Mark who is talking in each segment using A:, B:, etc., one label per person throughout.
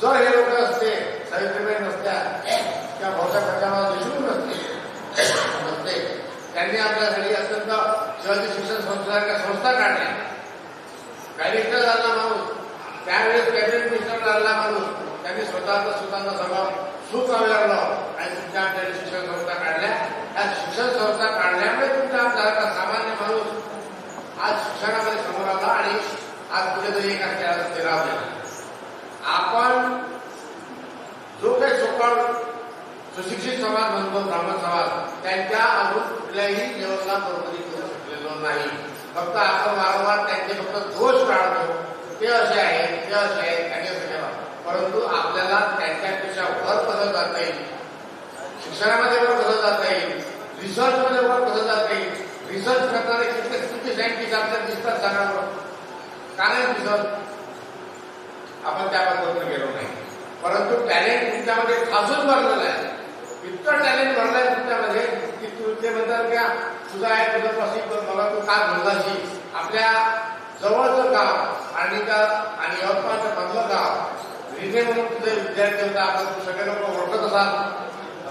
A: जर हे लोक असते सावित्रीबाई नसत्या किंवा भाऊसाहेब खंडाराव देशमुख नसते नसते त्यांनी आपल्यासाठी अत्यंत शिवाजी शिक्षण संस्थेसारख्या संस्था काढल्या बॅरिस्टर झाला माणूस त्यावेळेस कॅबिनेट मिनिस्टर झाला माणूस त्यांनी स्वतःचा स्वतःचा स्वभाव सुकावलं आणि तुमच्या आमच्या शिक्षण संस्था काढल्या त्या शिक्षण संस्था काढल्यामुळे तुमच्या आमच्या सामान्य माणूस आज शिक्षणामध्ये समोर आला आणि आज कुठेतरी एका खेळात ते राहले आपण जो काही सोकाळ सुशिक्षित समाज म्हणतो ब्राह्मण समाज त्यांच्या अजून कुठल्याही लेवलला बरोबरी करू शकलेलो नाही. फक्त आपण वारंवार त्यांचे फक्त दोष काढतो ते असे आहेत ते असे आहेत त्यांनी असं परंतु आपल्याला त्यांच्यापेक्षा वर कसं जाता येईल. शिक्षणामध्ये पण कसं जाता येईल. रिसर्चमध्ये पण कसं जाता येईल. रिसर्च करणारे किती किती सायंटिस्ट आपल्याला दिसतात सांगा का नाही दिसत? आपण त्याबद्दल गेलो नाही. परंतु टॅलेंट तुमच्यामध्ये खासून भरलेलं आहे. इतकं टॅलेंट भरलाय तुमच्यामध्ये की तू ते म्हणतात का तुझा आहे तुझं पसिक मला तू काय बोललाशी? आपल्या जवळचं गाव आणि त्या आणि यवतमाळचं मधलं गाव रिने म्हणून तुझे विद्यार्थी होता आपण तू सगळे लोक ओळखत असाल.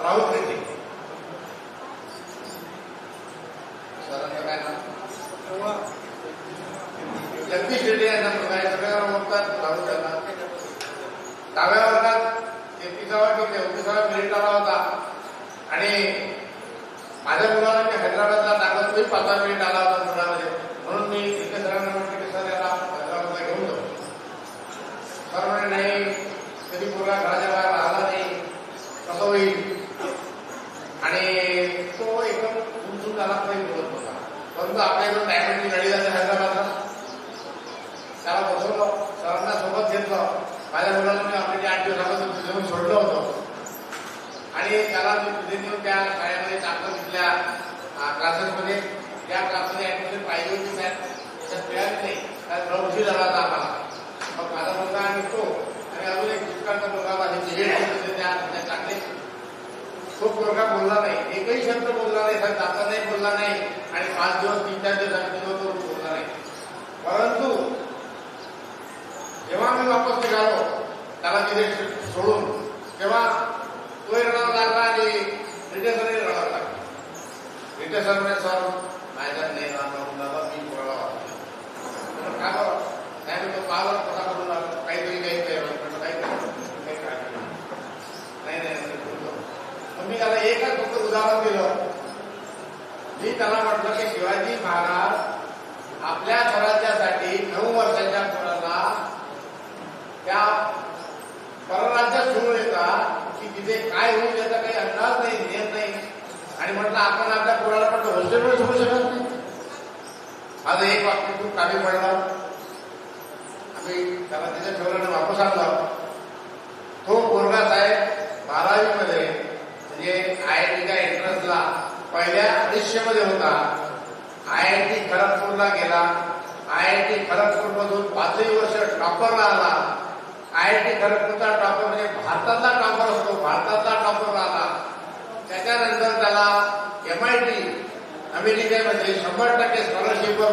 A: राहुल रेड्डी सरांचं काय नाव? जगदीश रेड्डी यांना मुलगा आहे सगळ्यांना ओळखतात राहुल त्यांना डाव्या वर्गात तेहतीसावा की चौतीसावा मेरिट आला होता. आणि माझ्या मुलाला मी हैदराबादला टाकत तोही पाचवा मिनिट आला होता मुलामध्ये. म्हणून मी इथे सरांना म्हटलं की सर याला हैदराबादला घेऊन जाऊ. सर म्हणे नाही कधी मुलगा घराच्या बाहेर राहिला नाही कसं होईल आणि तो एकदम उंचून झाला तरी बोलत होता परंतु आपल्या इथं डायमंडची गाडी जाते हैदराबादला त्याला बसवलं सरांना सोबत घेतलं माझ्या मुलाला मी आपल्या आठ दिवस अगोदर तिथे जाऊन सोडलं होतं आणि त्याला मी तिथे त्या शाळेमध्ये चांगलं तिथल्या क्लासेसमध्ये त्या क्लासमध्ये ऍडमिशन पाहिजे होती साहेब. तर मिळाली नाही. त्यात थोडा झाला होता आम्हाला. मग माझा मुलगा आणि तो आणि अजून एक दुष्काळचा मुलगा माझे जिल्हे म्हणजे त्या त्याच्यात तो मुलगा बोलला नाही. एकही शब्द बोलला नाही. सर जाता नाही बोलला नाही. आणि पाच दिवस तीन चार दिवस आणि तो बोलला नाही. परंतु जेव्हा मी वापस निघालो त्याला तिथे सोडून तेव्हा तो येणार लागला आणि रिटेसरही राहावं लागला. रिटेसर म्हणे सर माझ्यात नाही ना म्हणून दादा मी बोलायला वाटतो का बरं नाही मी कसा करून काहीतरी काही काही काही काही नाही नाही नाही त्याला एकच फक्त उदाहरण दिलं. मी त्याला म्हटलं की शिवाजी महाराज आपल्या स्वराज्यासाठी नऊ वर्षाच्या मुलाला त्या परराज्यात सोडून येतात की तिथे काय होईल त्याचा काही अंदाज नाही नियम नाही. आणि म्हटलं आपण आपल्या कोणाला म्हटलं हॉस्टेलवर सोडू शकत नाही. आज एक वाक्य खूप कामी पडला. आम्ही त्याला तिथे ठेवलं आणि वापस आणलं तो पोरगा साहेब बारावीमध्ये म्हणजे आय आय टीच्या एंट्रन्सला पहिल्या अडीचशेमध्ये होता. आय आय टी खरगपूरला गेला. आय आय टी खरगपूरमधून पाचही वर्ष टॉपरला आला. आय आय टी खरगपूरचा टॉपर म्हणजे भारतातला टॉपर असतो भारतातला टॉपर आला त्याच्यानंतर त्याला एम आय टी अमेरिकेमध्ये शंभर टक्के स्कॉलरशिपवर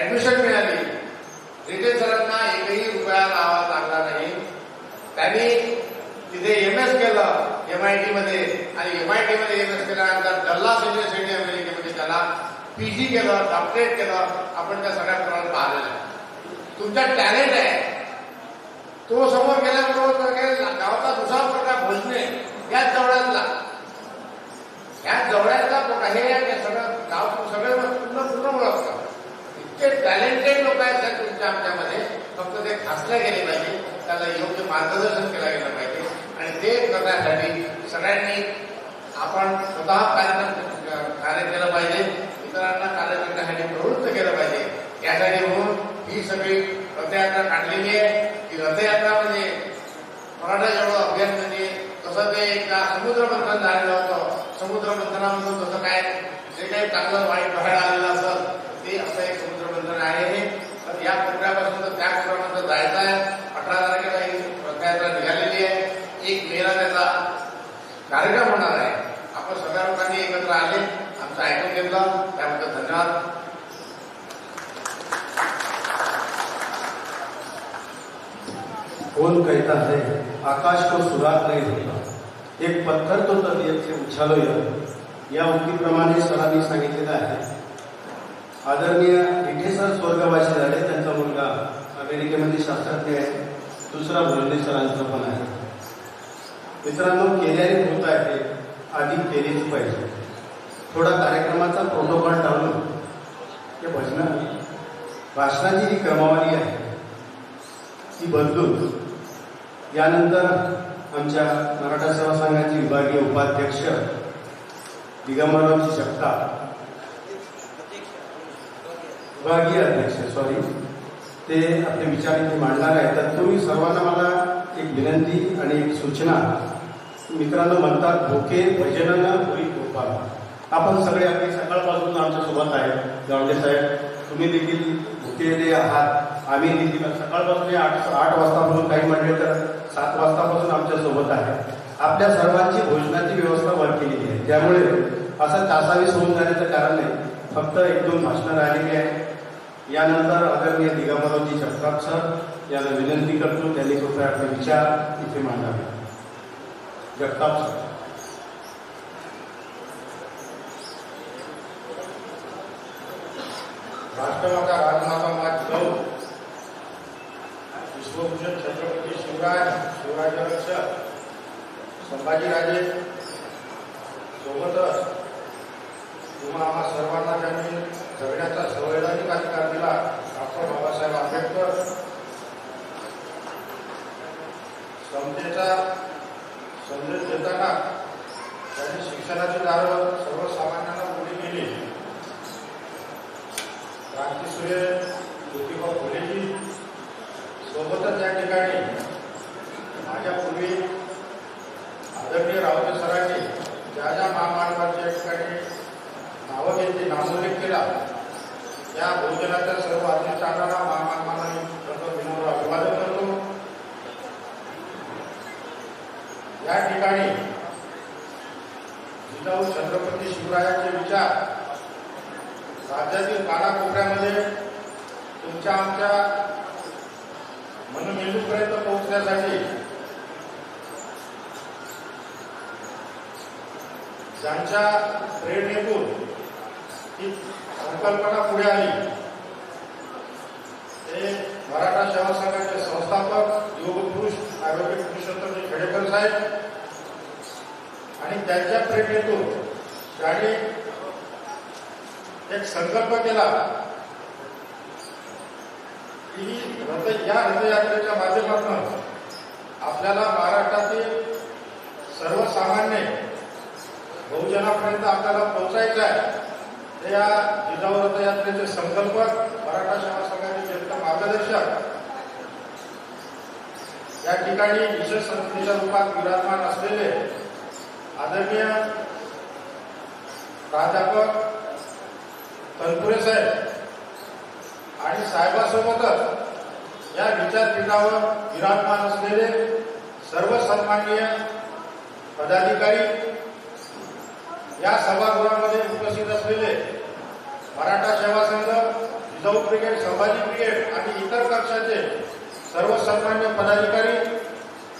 A: ऍडमिशन मिळाली. रिटे सरांना एकही रुपया लावा लागला नाही. त्यांनी तिथे एम एस केलं एम आय टी मध्ये. आणि एम आय टी मध्ये एम एस केल्यानंतर डल्लास युनिव्हर्सिटी अमेरिकेमध्ये त्याला पीजी केलं डॉक्टरेट केलं. आपण त्या सगळ्या प्रमाणात पाहिलेलं आहे. तुमचा टॅलेंट आहे. तो समोर गेल्याबरोबर काय गावाचा दुसरा प्रकार भजने याच जवळ्यातला या जवळ्यातला प्रकार हे सगळं गाव सगळे पूर्ण पूर्ण ओळखतात इतके टॅलेंटेड लोक आहेत त्या तुमच्या आमच्यामध्ये. फक्त ते खासल्या गेले पाहिजे. त्याला योग्य मार्गदर्शन केलं गेलं पाहिजे. आणि ते करण्यासाठी सगळ्यांनी आपण स्वतः कार्यक्रम कार्य केलं पाहिजे. इतरांना कार्य करण्यासाठी प्रवृत्त केलं पाहिजे. यासाठी म्हणून ही सगळी रथयात्रा काढलेली आहे. ही रथयात्रा म्हणजे मराठा जेवढं अभियान म्हणजे तसं ते एकदा समुद्र मंथन झालेलं होतं समुद्र मंथनामधून जसं काय जे काही चांगलं वाईट बाहेर आलेलं असतं ते असं एक समुद्र मंथन आहे हे तर या कोपऱ्यापासून तर त्या कोपऱ्यापर्यंत जायचं आहे अठरा तारखेला ही रथयात्रा निघालेली आहे एक मेला त्याचा कार्यक्रम होणार आहे आपण सगळ्या लोकांनी एकत्र आले आमचं ऐकून घेतलं त्याबद्दल धन्यवाद
B: कौन कहता है आकाश को सुराग नहीं होता। एक पत्थर तो तबियत से उछालो हो या या उक्तीप्रमाणे सरांनी सांगितलेलं आहे आदरणीय विखे सर स्वर्गवासी झाले त्यांचा मुलगा अमेरिकेमध्ये शास्त्रज्ञ आहे दुसरा भोजने सरांचा पण आहे। मित्रांनो केल्याने होत आहे आधी केलीच पाहिजे। थोडा कार्यक्रमाचा प्रोटोकॉल टाळून या भजन भाषणाची जी क्रमवारी आहे ती बदलून यानंतर आमच्या मराठा सेवा संघाचे विभागीय उपाध्यक्ष दिगंबररावजी जगताप. विभागीय अध्यक्ष सॉरी ते आपले विचार इथे मांडणार आहेत. तर तुम्ही सर्वांना मला एक विनंती आणि एक सूचना. मित्रांनो म्हणतात भोके भजनानं होई गोपाळ. आपण सगळे अगदी सकाळपासून आमच्यासोबत आहे गावडे साहेब तुम्ही देखील भुकेले आहात. आम्ही सकाळपासून आठ आठ वाजतापासून काही म्हणले तर सात वाजतापासून आमच्यासोबत आहे. आपल्या सर्वांची भोजनाची व्यवस्था वर केलेली आहे. त्यामुळे असं तासावीस होऊन जाण्याचं कारण नाही. फक्त एक दोन भाषणं राहिलेली आहे यानंतर आदरणीय दिगंबररावजी जगताप सर यांना विनंती करतो त्यांनी कृपया आपले विचार इथे मांडावे. जगताप सर.
C: राष्ट्रमाता राजमाता विश्वभूषण छत्रपती शिवराज शिवराजरक्षक संभाजीराजे सोबतच तुम्हा आम्हा सर्वांना त्यांनी जगण्याचा संवैधानिक अधिकार दिला डॉक्टर बाबासाहेब आंबेडकर समतेचा संदेश देताना त्यांनी शिक्षणाची दारं सर्वसामान्यांना पुढे केली क्रांतीसूर्य ज्योतिबा सोबतच या ठिकाणी माझ्या पूर्वी आदरणीय रावते सरांनी ज्या ज्या महामानवांच्या या ठिकाणी नावं घेतली नामोल्लेख केला त्या भोजनाच्या सर्व अधिष्ठानाला महामानवांना मी प्रथम विनम्र अभिवादन करतो. या ठिकाणी जिजाऊ छत्रपती शिवरायांचे विचार राज्यातील कानाकोपऱ्यामध्ये तुमच्या आमच्या म्हणून मेंदूपर्यंत पोहोचण्यासाठी ज्यांच्या प्रेरणेतून ही संकल्पना पुढे आली ते मराठा सेवा संघाचे संस्थापक योगपुरुष ॲडव्होकेट पुरुषोत्तमजी खेडेकर साहेब आणि त्यांच्या प्रेरणेतून त्यांनी एक संकल्प केला. की रथ या रथयात्रेच्या माध्यमातून आपल्याला महाराष्ट्रातील सर्वसामान्य बहुजनापर्यंत आपल्याला पोहोचायचं आहे. ते या जिजाऊ रथयात्रेचे संकल्पक मराठा सेवा संघाचे ज्येष्ठ मार्गदर्शक या ठिकाणी विशेष संस्थेच्या रूपात विराजमान असलेले आदरणीय प्राध्यापक तनपुरे साहेब आणि साहेबासोबतच या विचारपीठावर विराजमान असलेले सर्व सन्माननीय पदाधिकारी या सभागृहामध्ये उपस्थित असलेले मराठा सेवा संघ जिजाऊ ब्रिगेड संभाजी ब्रिगेड आणि इतर कक्षाचे सर्व सन्मान्य पदाधिकारी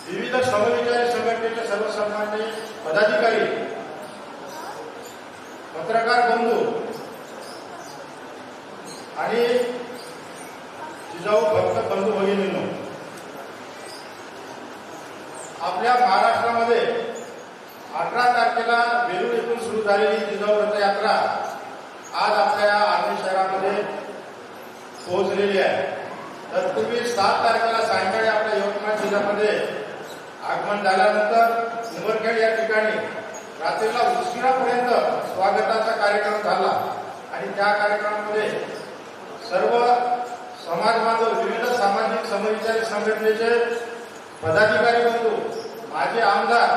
C: विविध समविचारी संघटनेचे सर्व सन्मान्य पदाधिकारी पत्रकार बंधू आणि जिजाऊ भक्त बंधू भगिनींनो आपल्या महाराष्ट्रामध्ये अठरा तारखेला वेरूळ येथून सुरू झालेली जिजाऊ रथयात्रा आज आपल्या आर्मी शहरामध्ये पोहोचलेली आहे. तत्पूर्वी सात तारखेला सायंकाळी आपल्या यवतमाळ जिल्ह्यामध्ये आगमन झाल्यानंतर उमरखेड या ठिकाणी रात्रीला उशिरापर्यंत स्वागताचा कार्यक्रम झाला. आणि त्या कार्यक्रमामध्ये सर्व समाज बांधव विविध सामाजिक समविचारी संघटनेचे पदाधिकारी बंधू माजी आमदार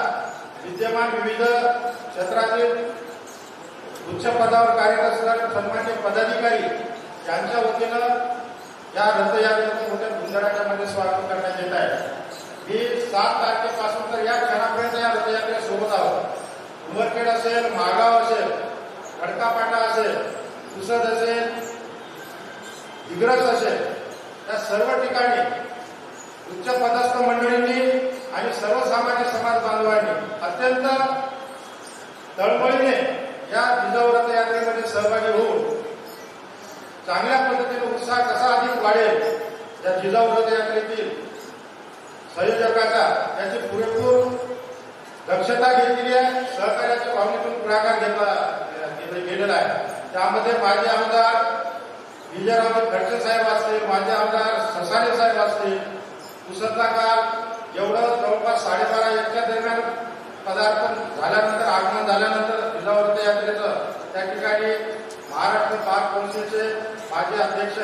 C: विद्यमान विविध क्षेत्रातील उच्च पदावर कार्यरत असणारे सन्मान्य पदाधिकारी यांच्या वतीनं या रथयात्रेचं मोठ्या धुंदराच्या स्वागत करण्यात येत आहे. मी सात तारखेपासून तर या क्षणापर्यंत या रथयात्रेसोबत आहोत. उमरखेड असेल मागाव असेल खडकापाटा असेल पुसद असेल दिग्रस असेल त्या सर्व ठिकाणी उच्च पदस्थ समाज बांधवांनी अत्यंत तळमळीने या जिजाऊ यात्रेमध्ये सहभागी होऊन चांगल्या पद्धतीने उत्साह कसा अधिक वाढेल या जिजाऊ रथयात्रेतील संयोजकाचा याची पुरेपूर दक्षता घेतलेली आहे सहकार्याच्या भावनेतून पुढाकार घेतला- गेलेला आहे. त्यामध्ये माजी आमदार विजयराव खडसे साहेब असतील माझे आमदार ससाने साहेब असतील पुसतला एवढं जवळपास साडेबारा एकच्या दरम्यान पदार्पण झाल्यानंतर आगमन झाल्यानंतर जिल्हावर्त यात्रेचं त्या ठिकाणी महाराष्ट्र बार कौन्सिलचे माजी अध्यक्ष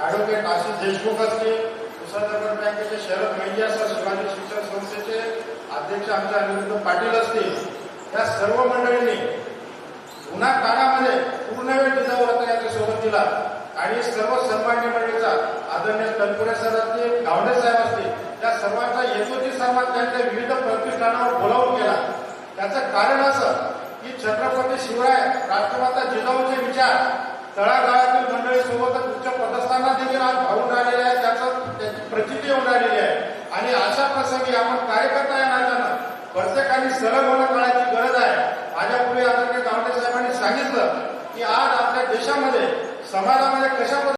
C: ॲडव्होकेट आशिष देशमुख असतील कुसळनगर बँकेचे शरद मेंढी असं शिवाजी शिक्षण संस्थेचे अध्यक्ष आमचे अनिरुद्ध पाटील असतील. या सर्व मंडळींनी उन्हा काळामध्ये पूर्ण वेळ जिजाऊ सोबत दिला आणि सर्व सन्मान्य मंडळीचा आदरणीय तनपुरे सर असतील गावडे साहेब असतील त्या सर्वांचा यशोची सन्मान त्यांच्या विविध प्रतिष्ठानावर बोलावून केला. त्याचं कारण असं की छत्रपती शिवराय राष्ट्रमाता जिजाऊचे विचार तळागाळातील मंडळीसोबतच उच्च पदस्थांना देखील आज भावून राहिलेले आहे त्याचं त्याची प्रचिती होऊन राहिलेली आहे. आणि अशा प्रसंगी आपण कार्यकर्ता या नात्यानं? प्रत्येकाने सरळ होणं काळाची गरज आहे. माझ्यापूर्वी आदरणीय गावडे साहेबांनी सांगितलं की आज आपल्या देशामध्ये समाजामध्ये कशा